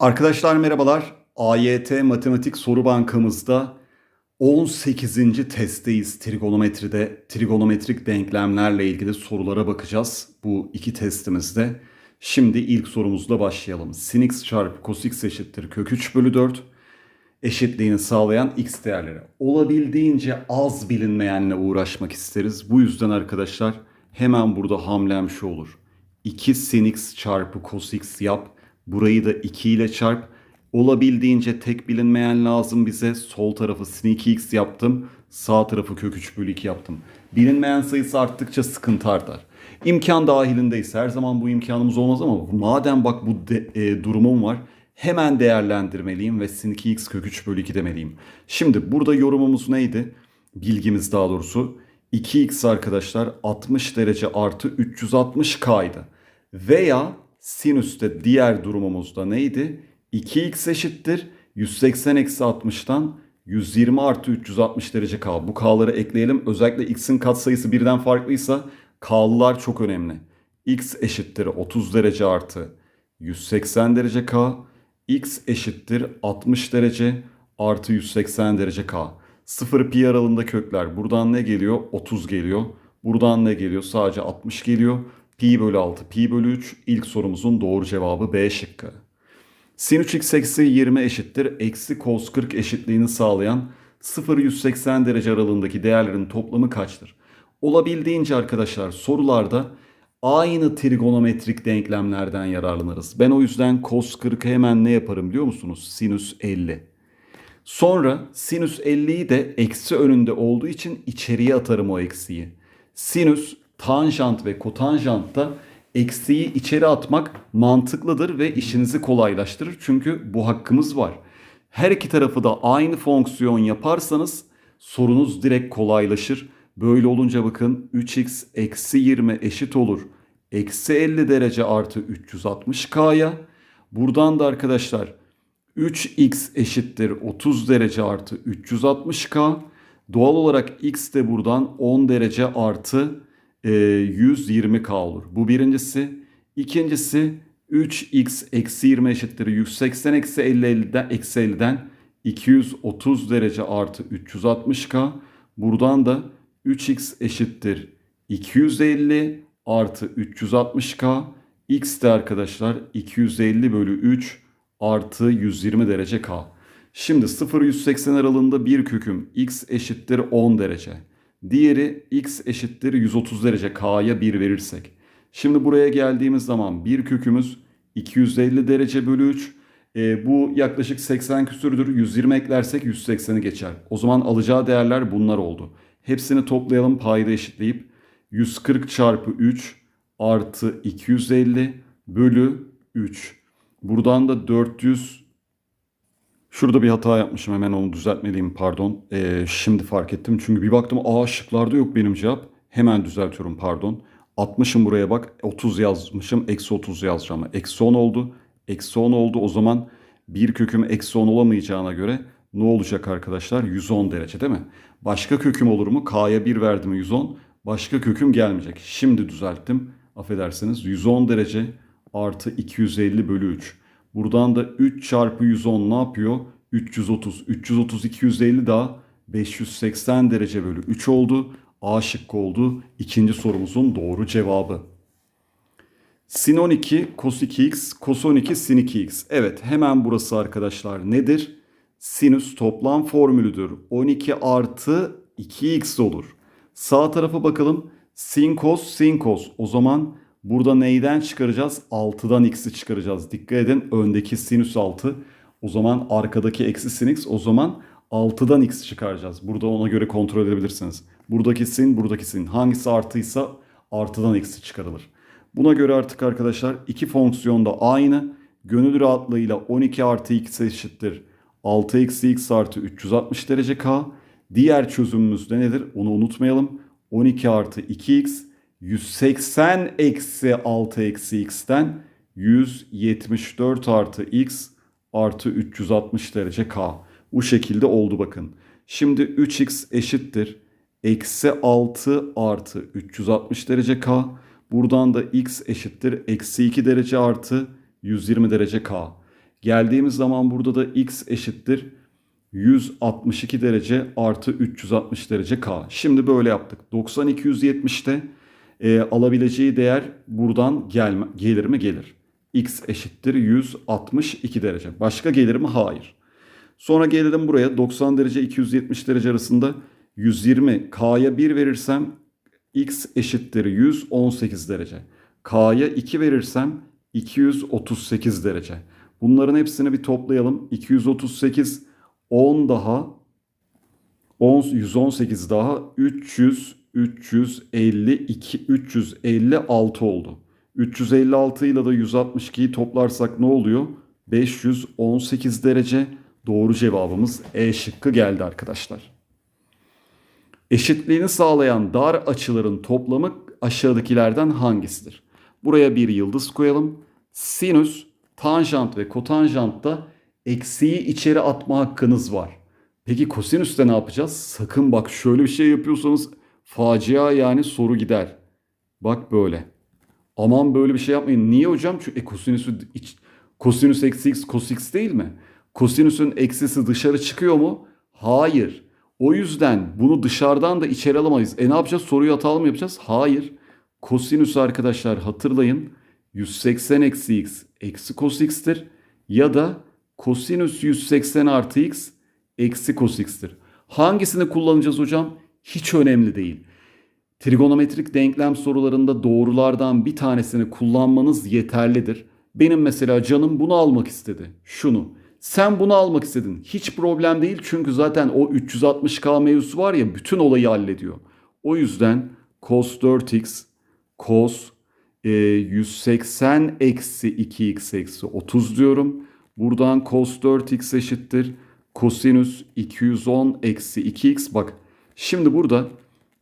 Arkadaşlar merhabalar. AYT Matematik Soru Bankamızda 18. testteyiz trigonometride. Trigonometrik denklemlerle ilgili sorulara bakacağız bu iki testimizde. Şimdi ilk sorumuzla başlayalım. Sin x çarpı cos x eşittir kök 3 bölü 4 eşitliğini sağlayan x değerleri. Olabildiğince az bilinmeyenle uğraşmak isteriz. Bu yüzden arkadaşlar hemen burada hamlem şu olur. 2 sin x çarpı cos x yap. Burayı da 2 ile çarp. Olabildiğince tek bilinmeyen lazım bize. Sol tarafı sin 2x yaptım. Sağ tarafı kök 3 bölü 2 yaptım. Bilinmeyen sayısı arttıkça sıkıntı artar. İmkan dahilindeyiz. Her zaman bu imkanımız olmaz ama madem bak bu de, e, durumum var hemen değerlendirmeliyim ve sin 2x kök 3 bölü 2 demeliyim. Şimdi burada yorumumuz neydi? Bilgimiz daha doğrusu 2x arkadaşlar 60 derece artı 360k'ydı. Veya sinüste diğer durumumuzda neydi? 2x eşittir 180 eksi 60'tan 120 artı 360 derece k. Bu k'ları ekleyelim. Özellikle x'in katsayısı birden farklıysa k'lılar çok önemli. x eşittir 30 derece artı 180 derece k. x eşittir 60 derece artı 180 derece k. 0 pi aralığında kökler. Buradan ne geliyor? 30 geliyor. Buradan ne geliyor? Sadece 60 geliyor. Pi bölü 6, pi bölü 3. İlk sorumuzun doğru cevabı B şıkkı. Sin 3x eksi 20 eşittir. Eksi cos 40 eşitliğini sağlayan 0-180 derece aralığındaki değerlerin toplamı kaçtır? Olabildiğince arkadaşlar sorularda aynı trigonometrik denklemlerden yararlanırız. Ben o yüzden cos 40'ı hemen ne yaparım biliyor musunuz? Sinüs 50. Sonra sinüs 50'yi de eksi önünde olduğu için içeriye atarım o eksiyi. Sinüs, tanjant ve kotanjantta eksiği içeri atmak mantıklıdır ve işinizi kolaylaştırır. Çünkü bu hakkımız var. Her iki tarafı da aynı fonksiyon yaparsanız sorunuz direkt kolaylaşır. Böyle olunca bakın 3x eksi 20 eşit olur. Eksi 50 derece artı 360k'ya. Buradan da arkadaşlar 3x eşittir 30 derece artı 360k. Doğal olarak x de buradan 10 derece artı 120k olur. Bu birincisi. İkincisi 3x eksi 20 eşittir 180 eksi 50 50'den, eksi 50'den 230 derece artı 360k. Buradan da 3x eşittir 250 artı 360k. x de arkadaşlar 250 bölü 3 artı 120 derece k. Şimdi 0-180 aralığında bir köküm x eşittir 10 derece. Diğeri x eşittir 130 derece k'ya 1 verirsek. Şimdi buraya geldiğimiz zaman bir kökümüz 250 derece bölü 3. E, bu yaklaşık 80 küsürdür. 120 eklersek 180'i geçer. O zaman alacağı değerler bunlar oldu. Hepsini toplayalım payda eşitleyip 140 çarpı 3 artı 250 bölü 3. Buradan da 400 Şurada bir hata yapmışım hemen onu düzeltmeliyim pardon. Ee, şimdi fark ettim çünkü bir baktım aa şıklarda yok benim cevap. Hemen düzeltiyorum pardon. 60'ım buraya bak 30 yazmışım eksi 30 yazacağım. Eksi 10 oldu. Eksi 10 oldu o zaman bir köküm eksi 10 olamayacağına göre ne olacak arkadaşlar? 110 derece değil mi? Başka köküm olur mu? K'ya 1 verdim 110. Başka köküm gelmeyecek. Şimdi düzelttim. Affedersiniz 110 derece artı 250 bölü 3. Buradan da 3 çarpı 110 ne yapıyor? 330. 330 250 daha 580 derece bölü 3 oldu. A şıkkı oldu. İkinci sorumuzun doğru cevabı. Sin 12 cos 2x, cos 12 sin 2x. Evet hemen burası arkadaşlar nedir? Sinüs toplam formülüdür. 12 artı 2x olur. Sağ tarafa bakalım. Sin cos sin cos. O zaman burada neyden çıkaracağız? 6'dan x'i çıkaracağız. Dikkat edin öndeki sinüs 6. O zaman arkadaki eksi sin x. O zaman 6'dan x çıkaracağız. Burada ona göre kontrol edebilirsiniz. Buradaki sin, buradaki sin. Hangisi artıysa artıdan x'i çıkarılır. Buna göre artık arkadaşlar iki fonksiyon da aynı. Gönül rahatlığıyla 12 artı x eşittir. 6 eksi x artı 360 derece k. Diğer çözümümüz de nedir? Onu unutmayalım. 12 artı 2x 180 eksi 6 eksi x'ten 174 artı x artı 360 derece k. Bu şekilde oldu bakın. Şimdi 3x eşittir. Eksi 6 artı 360 derece k. Buradan da x eşittir. Eksi 2 derece artı 120 derece k. Geldiğimiz zaman burada da x eşittir 162 derece artı 360 derece k. Şimdi böyle yaptık. 90 270'te e, alabileceği değer buradan gelme, gelir mi? Gelir. x eşittir 162 derece. Başka gelir mi? Hayır. Sonra gelelim buraya 90 derece 270 derece arasında 120 k'ya 1 verirsem x eşittir 118 derece. K'ya 2 verirsem 238 derece. Bunların hepsini bir toplayalım. 238 10 daha 10 118 daha 300 352 356 oldu. 356 ile de 162'yi toplarsak ne oluyor? 518 derece. Doğru cevabımız E şıkkı geldi arkadaşlar. Eşitliğini sağlayan dar açıların toplamı aşağıdakilerden hangisidir? Buraya bir yıldız koyalım. Sinüs, tanjant ve kotanjantta eksiği içeri atma hakkınız var. Peki kosinüste ne yapacağız? Sakın bak şöyle bir şey yapıyorsanız facia yani soru gider. Bak böyle. Aman böyle bir şey yapmayın. Niye hocam? Çünkü e, kosinüsü iç, kosinüs eksi x cos x değil mi? Kosinüsün eksisi dışarı çıkıyor mu? Hayır. O yüzden bunu dışarıdan da içeri alamayız. E ne yapacağız? Soruyu hatalı mı yapacağız? Hayır. Kosinüs arkadaşlar hatırlayın. 180 eksi x eksi cos x'tir. Ya da kosinüs 180 artı x eksi cos x'tir. Hangisini kullanacağız hocam? Hiç önemli değil. Trigonometrik denklem sorularında doğrulardan bir tanesini kullanmanız yeterlidir. Benim mesela canım bunu almak istedi. Şunu. Sen bunu almak istedin. Hiç problem değil çünkü zaten o 360k mevzusu var ya bütün olayı hallediyor. O yüzden cos 4x cos e, 180 eksi 2x eksi 30 diyorum. Buradan cos 4x eşittir. Kosinüs 210 eksi 2x. Bak şimdi burada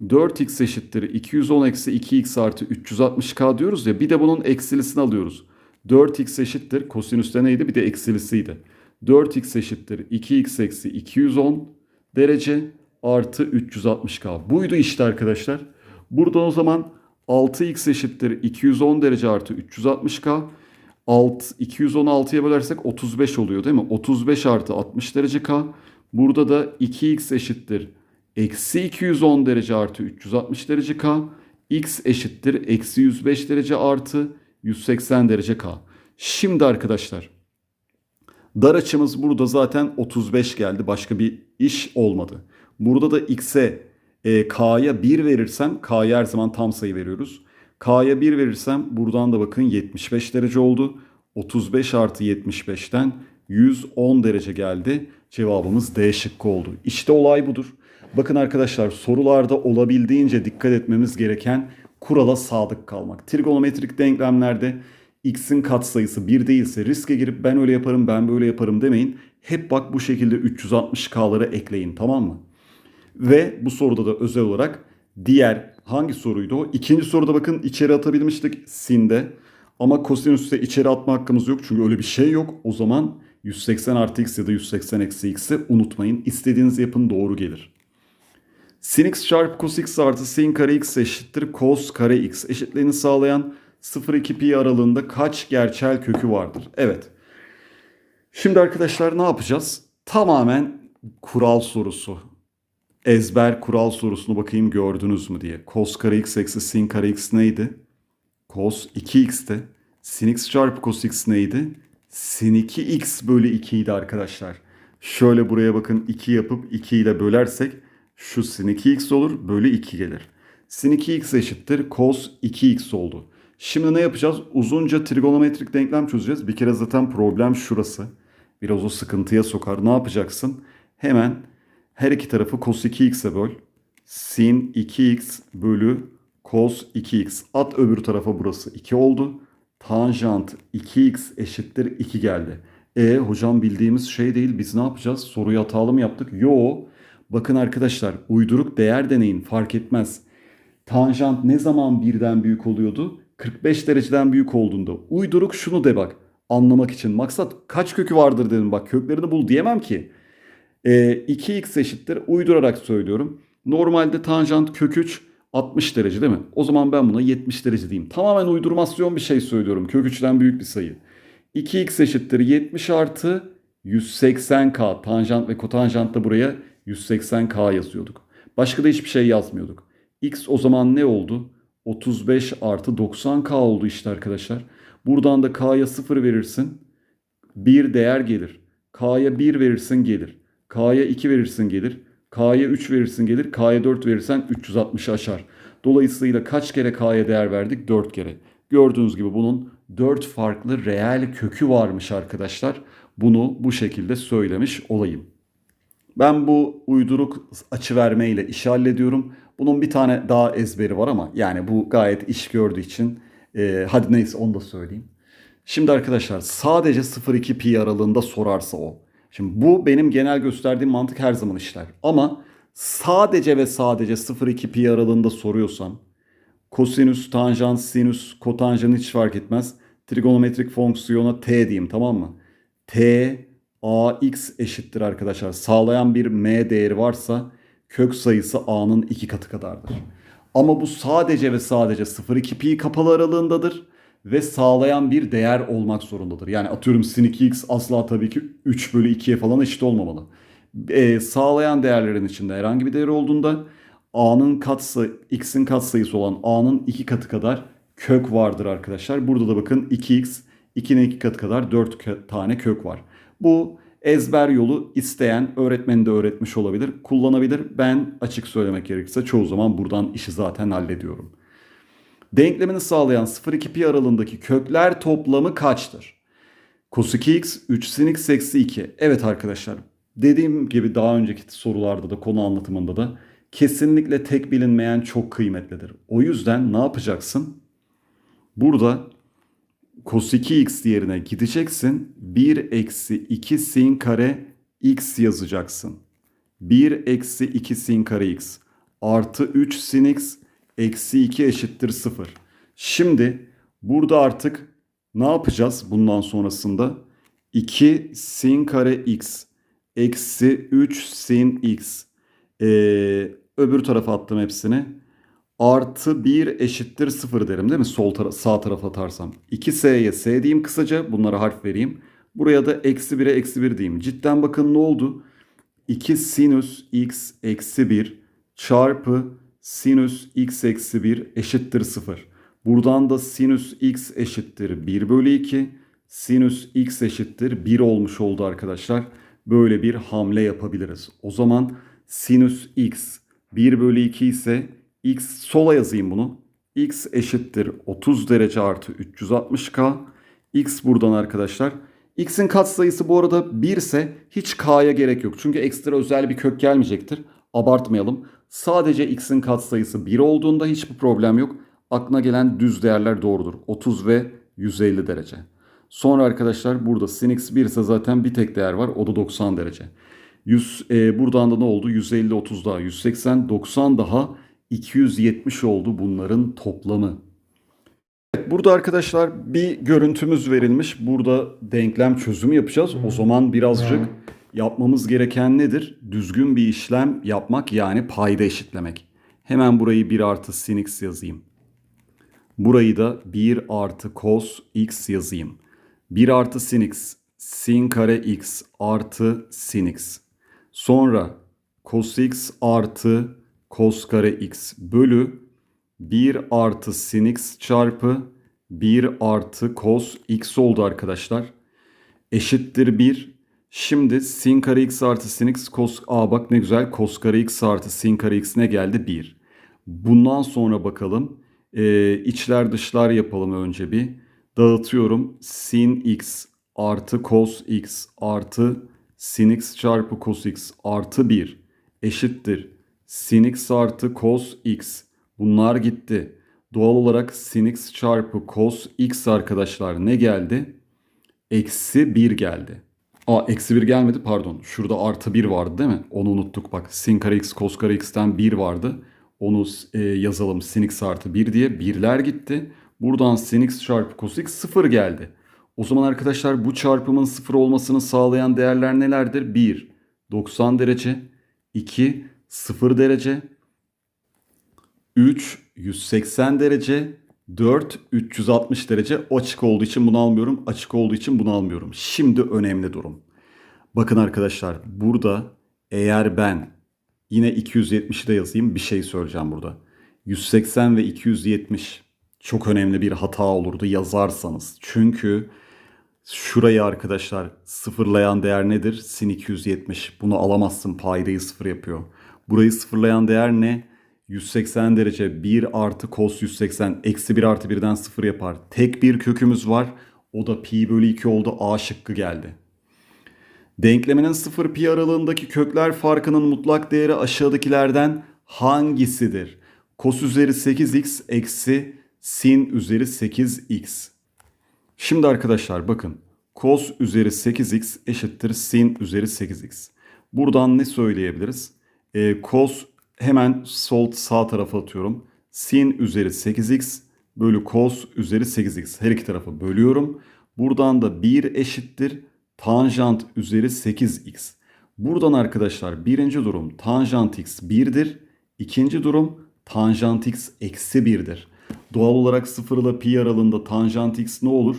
4x eşittir 210 eksi 2x artı 360k diyoruz ya bir de bunun eksilisini alıyoruz. 4x eşittir kosinüste neydi bir de eksilisiydi. 4x eşittir 2x eksi 210 derece artı 360k. Buydu işte arkadaşlar. Buradan o zaman 6x eşittir 210 derece artı 360k. 6, 216'ya bölersek 35 oluyor değil mi? 35 artı 60 derece k. Burada da 2x eşittir eksi 210 derece artı 360 derece k. x eşittir eksi 105 derece artı 180 derece k. Şimdi arkadaşlar dar açımız burada zaten 35 geldi. Başka bir iş olmadı. Burada da x'e e, k'ya 1 verirsem k'ya her zaman tam sayı veriyoruz. K'ya 1 verirsem buradan da bakın 75 derece oldu. 35 artı 75'ten 110 derece geldi. Cevabımız D şıkkı oldu. İşte olay budur. Bakın arkadaşlar sorularda olabildiğince dikkat etmemiz gereken kurala sadık kalmak. Trigonometrik denklemlerde x'in katsayısı 1 değilse riske girip ben öyle yaparım ben böyle yaparım demeyin. Hep bak bu şekilde 360k'ları ekleyin tamam mı? Ve bu soruda da özel olarak diğer hangi soruydu o? İkinci soruda bakın içeri atabilmiştik sinde. Ama kosinüste içeri atma hakkımız yok çünkü öyle bir şey yok. O zaman 180 artı x ya da 180 eksi x'i unutmayın. İstediğinizi yapın doğru gelir. Sin x çarpı cos x artı sin kare x eşittir cos kare x eşitliğini sağlayan 0-2 pi aralığında kaç gerçel kökü vardır? Evet. Şimdi arkadaşlar ne yapacağız? Tamamen kural sorusu. Ezber kural sorusunu bakayım gördünüz mü diye. Cos kare x eksi sin kare x neydi? Cos 2x'ti. Sin x çarpı cos x neydi? Sin 2x bölü 2 idi arkadaşlar. Şöyle buraya bakın 2 yapıp 2 ile bölersek şu sin 2x olur bölü 2 gelir. Sin 2x eşittir cos 2x oldu. Şimdi ne yapacağız? Uzunca trigonometrik denklem çözeceğiz. Bir kere zaten problem şurası. Biraz o sıkıntıya sokar. Ne yapacaksın? Hemen her iki tarafı cos 2x'e böl. Sin 2x bölü cos 2x. At öbür tarafa burası 2 oldu. Tanjant 2x eşittir 2 geldi. E hocam bildiğimiz şey değil. Biz ne yapacağız? Soruyu hatalı mı yaptık? Yo. Bakın arkadaşlar uyduruk değer deneyin fark etmez. Tanjant ne zaman birden büyük oluyordu? 45 dereceden büyük olduğunda. Uyduruk şunu de bak anlamak için. Maksat kaç kökü vardır dedim bak köklerini bul diyemem ki. E, 2x eşittir uydurarak söylüyorum. Normalde tanjant kök 3 60 derece değil mi? O zaman ben buna 70 derece diyeyim. Tamamen uydurmasyon bir şey söylüyorum. Kök 3'ten büyük bir sayı. 2x eşittir 70 artı 180k. Tanjant ve kotanjant da buraya 180k yazıyorduk. Başka da hiçbir şey yazmıyorduk. x o zaman ne oldu? 35 artı 90k oldu işte arkadaşlar. Buradan da k'ya 0 verirsin. 1 değer gelir. K'ya 1 verirsin gelir. K'ya 2 verirsin gelir. K'ya 3 verirsin gelir. K'ya 4 verirsen 360'ı aşar. Dolayısıyla kaç kere K'ya değer verdik? 4 kere. Gördüğünüz gibi bunun 4 farklı reel kökü varmış arkadaşlar. Bunu bu şekilde söylemiş olayım. Ben bu uyduruk açı vermeyle işi hallediyorum. Bunun bir tane daha ezberi var ama yani bu gayet iş gördüğü için e, hadi neyse onu da söyleyeyim. Şimdi arkadaşlar sadece 0-2 pi aralığında sorarsa o. Şimdi bu benim genel gösterdiğim mantık her zaman işler. Ama sadece ve sadece 0-2 pi aralığında soruyorsam kosinüs, tanjant, sinüs, kotanjant hiç fark etmez. Trigonometrik fonksiyona t diyeyim tamam mı? t ax eşittir arkadaşlar. Sağlayan bir m değeri varsa kök sayısı a'nın iki katı kadardır. Ama bu sadece ve sadece 0-2 pi kapalı aralığındadır ve sağlayan bir değer olmak zorundadır. Yani atıyorum sin 2x asla tabii ki 3 bölü 2'ye falan eşit olmamalı. Ee, sağlayan değerlerin içinde herhangi bir değer olduğunda a'nın katsayı, x'in katsayısı olan a'nın 2 katı kadar kök vardır arkadaşlar. Burada da bakın 2x 2'nin 2 katı kadar 4 tane kök var. Bu ezber yolu isteyen öğretmeni de öğretmiş olabilir, kullanabilir. Ben açık söylemek gerekirse çoğu zaman buradan işi zaten hallediyorum. Denklemini sağlayan 0-2 pi aralığındaki kökler toplamı kaçtır? Cos 2x 3 sin x eksi 2. Evet arkadaşlar dediğim gibi daha önceki sorularda da konu anlatımında da kesinlikle tek bilinmeyen çok kıymetlidir. O yüzden ne yapacaksın? Burada cos 2x yerine gideceksin. 1 eksi 2 sin kare x yazacaksın. 1 eksi 2 sin kare x artı 3 sin x eksi 2 eşittir 0. Şimdi burada artık ne yapacağız bundan sonrasında? 2 sin kare x eksi 3 sin x. Ee, öbür tarafa attım hepsini. Artı 1 eşittir 0 derim değil mi? Sol tara sağ tarafa atarsam. 2s'ye s diyeyim kısaca. Bunlara harf vereyim. Buraya da eksi 1'e eksi 1 diyeyim. Cidden bakın ne oldu? 2 sinüs x eksi 1 çarpı sinüs x eksi 1 eşittir 0. Buradan da sinüs x eşittir 1 bölü 2. Sinüs x eşittir 1 olmuş oldu arkadaşlar. Böyle bir hamle yapabiliriz. O zaman sinüs x 1 bölü 2 ise x sola yazayım bunu. x eşittir 30 derece artı 360k. x buradan arkadaşlar. x'in katsayısı bu arada 1 ise hiç k'ya gerek yok. Çünkü ekstra özel bir kök gelmeyecektir. Abartmayalım. Sadece x'in katsayısı 1 olduğunda hiçbir problem yok. Aklına gelen düz değerler doğrudur. 30 ve 150 derece. Sonra arkadaşlar burada sin x 1 ise zaten bir tek değer var. O da 90 derece. 100, e, buradan da ne oldu? 150, 30 daha 180, 90 daha 270 oldu bunların toplamı. Evet, burada arkadaşlar bir görüntümüz verilmiş. Burada denklem çözümü yapacağız. O zaman birazcık yapmamız gereken nedir? Düzgün bir işlem yapmak yani payda eşitlemek. Hemen burayı 1 artı sin x yazayım. Burayı da 1 artı cos x yazayım. 1 artı sin x, sin kare x artı sin x. Sonra cos x artı cos kare x bölü 1 artı sin x çarpı 1 artı cos x oldu arkadaşlar. Eşittir 1. Şimdi sin kare x artı sin x cos... Aa bak ne güzel cos kare x artı sin kare x ne geldi? 1. Bundan sonra bakalım. Ee, içler dışlar yapalım önce bir. Dağıtıyorum. Sin x artı cos x artı sin x çarpı cos x artı 1 eşittir. Sin x artı cos x. Bunlar gitti. Doğal olarak sin x çarpı cos x arkadaşlar ne geldi? Eksi 1 geldi. Aa eksi 1 gelmedi pardon. Şurada artı 1 vardı değil mi? Onu unuttuk bak. Sin kare x cos kare x'ten 1 vardı. Onu e, yazalım sin x artı 1 diye. Birler gitti. Buradan sin x çarpı cos x 0 geldi. O zaman arkadaşlar bu çarpımın 0 olmasını sağlayan değerler nelerdir? 1 90 derece, 2 0 derece, 3 180 derece, 4 360 derece açık olduğu için bunu almıyorum. Açık olduğu için bunu almıyorum. Şimdi önemli durum. Bakın arkadaşlar burada eğer ben yine 270'i de yazayım bir şey söyleyeceğim burada. 180 ve 270 çok önemli bir hata olurdu yazarsanız. Çünkü şurayı arkadaşlar sıfırlayan değer nedir? Sin 270. Bunu alamazsın paydayı sıfır yapıyor. Burayı sıfırlayan değer ne? 180 derece 1 artı cos 180 eksi 1 artı 1'den 0 yapar. Tek bir kökümüz var. O da pi bölü 2 oldu. A şıkkı geldi. Denkleminin 0 pi aralığındaki kökler farkının mutlak değeri aşağıdakilerden hangisidir? Cos üzeri 8x eksi sin üzeri 8x. Şimdi arkadaşlar bakın. Cos üzeri 8x eşittir sin üzeri 8x. Buradan ne söyleyebiliriz? E, cos hemen sol sağ tarafa atıyorum. Sin üzeri 8x bölü cos üzeri 8x. Her iki tarafı bölüyorum. Buradan da 1 eşittir tanjant üzeri 8x. Buradan arkadaşlar birinci durum tanjant x 1'dir. İkinci durum tanjant x eksi 1'dir. Doğal olarak 0 ile pi aralığında tanjant x ne olur?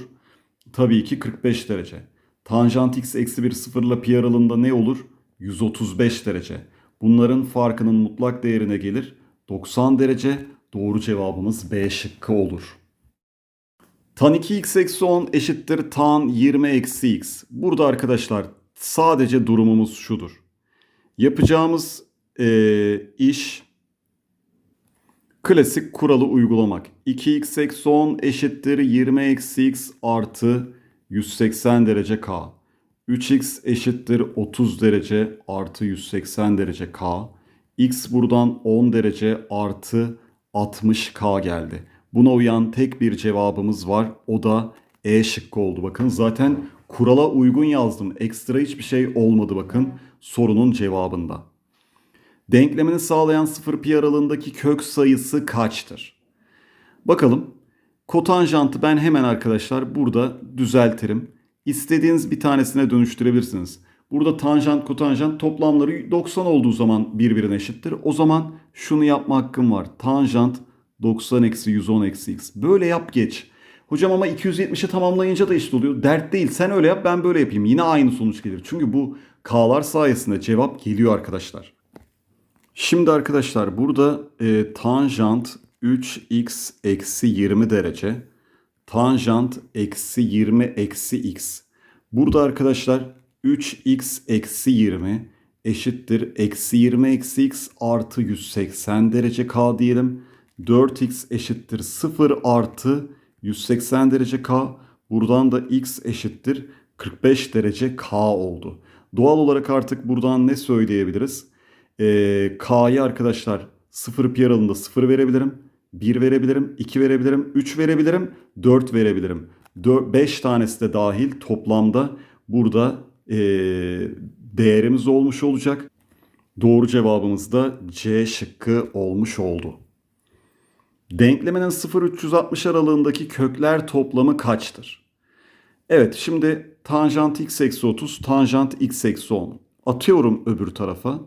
Tabii ki 45 derece. Tanjant x eksi 1 0 ile pi aralığında ne olur? 135 derece. Bunların farkının mutlak değerine gelir. 90 derece doğru cevabımız B şıkkı olur. Tan 2x eksi 10 eşittir tan 20 eksi x. Burada arkadaşlar sadece durumumuz şudur. Yapacağımız e, iş klasik kuralı uygulamak. 2x eksi 10 eşittir 20 eksi x artı 180 derece k. 3x eşittir 30 derece artı 180 derece k. x buradan 10 derece artı 60 k geldi. Buna uyan tek bir cevabımız var. O da E şıkkı oldu. Bakın zaten kurala uygun yazdım. Ekstra hiçbir şey olmadı bakın sorunun cevabında. Denklemini sağlayan 0 pi aralığındaki kök sayısı kaçtır? Bakalım. Kotanjantı ben hemen arkadaşlar burada düzeltirim. İstediğiniz bir tanesine dönüştürebilirsiniz. Burada tanjant kotanjant toplamları 90 olduğu zaman birbirine eşittir. O zaman şunu yapma hakkım var. Tanjant 90 eksi 110 eksi x. Böyle yap geç. Hocam ama 270'i tamamlayınca da eşit oluyor. Dert değil. Sen öyle yap ben böyle yapayım. Yine aynı sonuç gelir. Çünkü bu k'lar sayesinde cevap geliyor arkadaşlar. Şimdi arkadaşlar burada e, tanjant 3x eksi 20 derece. Tanjant eksi 20 eksi x. Burada arkadaşlar 3x eksi 20 eşittir. Eksi 20 eksi x artı 180 derece k diyelim. 4x eşittir 0 artı 180 derece k. Buradan da x eşittir 45 derece k oldu. Doğal olarak artık buradan ne söyleyebiliriz? Ee, k'yı arkadaşlar 0 pi aralığında 0 verebilirim. 1 verebilirim, 2 verebilirim, 3 verebilirim, 4 verebilirim. 5 tanesi de dahil toplamda burada e, değerimiz olmuş olacak. Doğru cevabımız da C şıkkı olmuş oldu. Denkleminin 0-360 aralığındaki kökler toplamı kaçtır? Evet şimdi tanjant x eksi 30, tanjant x eksi 10. Atıyorum öbür tarafa.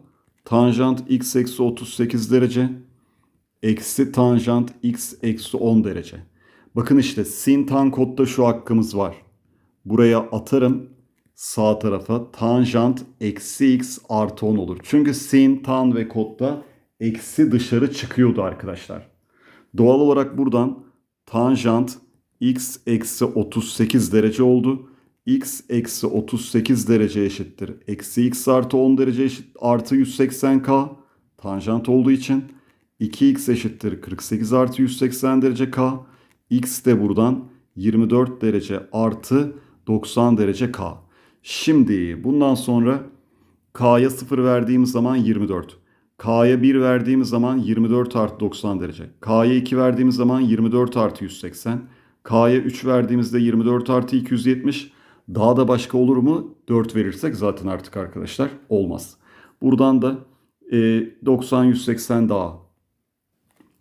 Tanjant x eksi 38 derece eksi tanjant x eksi 10 derece. Bakın işte sin tan kodda şu hakkımız var. Buraya atarım sağ tarafa tanjant eksi x artı 10 olur. Çünkü sin tan ve kodda eksi dışarı çıkıyordu arkadaşlar. Doğal olarak buradan tanjant x eksi 38 derece oldu. x eksi 38 derece eşittir. Eksi x artı 10 derece eşit artı 180k tanjant olduğu için 2x eşittir 48 artı 180 derece k. x de buradan 24 derece artı 90 derece k. Şimdi bundan sonra k'ya 0 verdiğimiz zaman 24. K'ya 1 verdiğimiz zaman 24 artı 90 derece. K'ya 2 verdiğimiz zaman 24 artı 180. K'ya 3 verdiğimizde 24 artı 270. Daha da başka olur mu? 4 verirsek zaten artık arkadaşlar olmaz. Buradan da e, 90 180 daha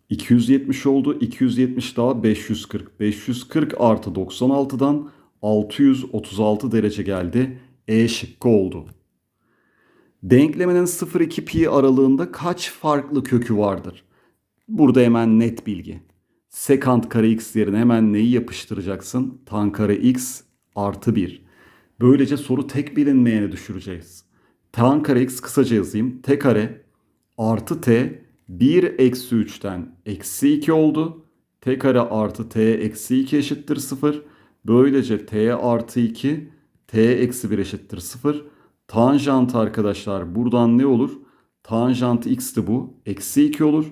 270 oldu. 270 daha 540. 540 artı 96'dan 636 derece geldi. E şıkkı oldu. Denkleminin 0-2 pi aralığında kaç farklı kökü vardır? Burada hemen net bilgi. Sekant kare x yerine hemen neyi yapıştıracaksın? Tan kare x artı 1. Böylece soru tek bilinmeyene düşüreceğiz. Tan kare x kısaca yazayım. T kare artı t 1 eksi 3'ten eksi 2 oldu. T kare artı t eksi 2 eşittir 0. Böylece t artı 2 t eksi 1 eşittir 0. Tanjant arkadaşlar buradan ne olur? Tanjant x'ti bu. Eksi 2 olur.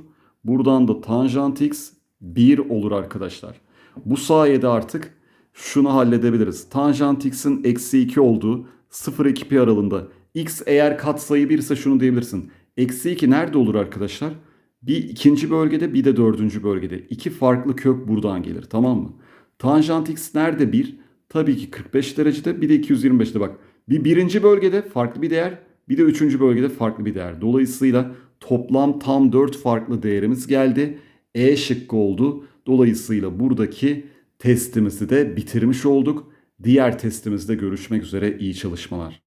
Buradan da tanjant x 1 olur arkadaşlar. Bu sayede artık şunu halledebiliriz. Tanjant x'in eksi 2 olduğu 0-2 pi aralığında. x eğer katsayı 1 ise şunu diyebilirsin. Eksi 2 nerede olur arkadaşlar? Bir ikinci bölgede bir de dördüncü bölgede. İki farklı kök buradan gelir tamam mı? Tanjant x nerede 1? Tabii ki 45 derecede bir de 225'te bak. Bir birinci bölgede farklı bir değer bir de üçüncü bölgede farklı bir değer. Dolayısıyla toplam tam 4 farklı değerimiz geldi. E şıkkı oldu. Dolayısıyla buradaki testimizi de bitirmiş olduk. Diğer testimizde görüşmek üzere iyi çalışmalar.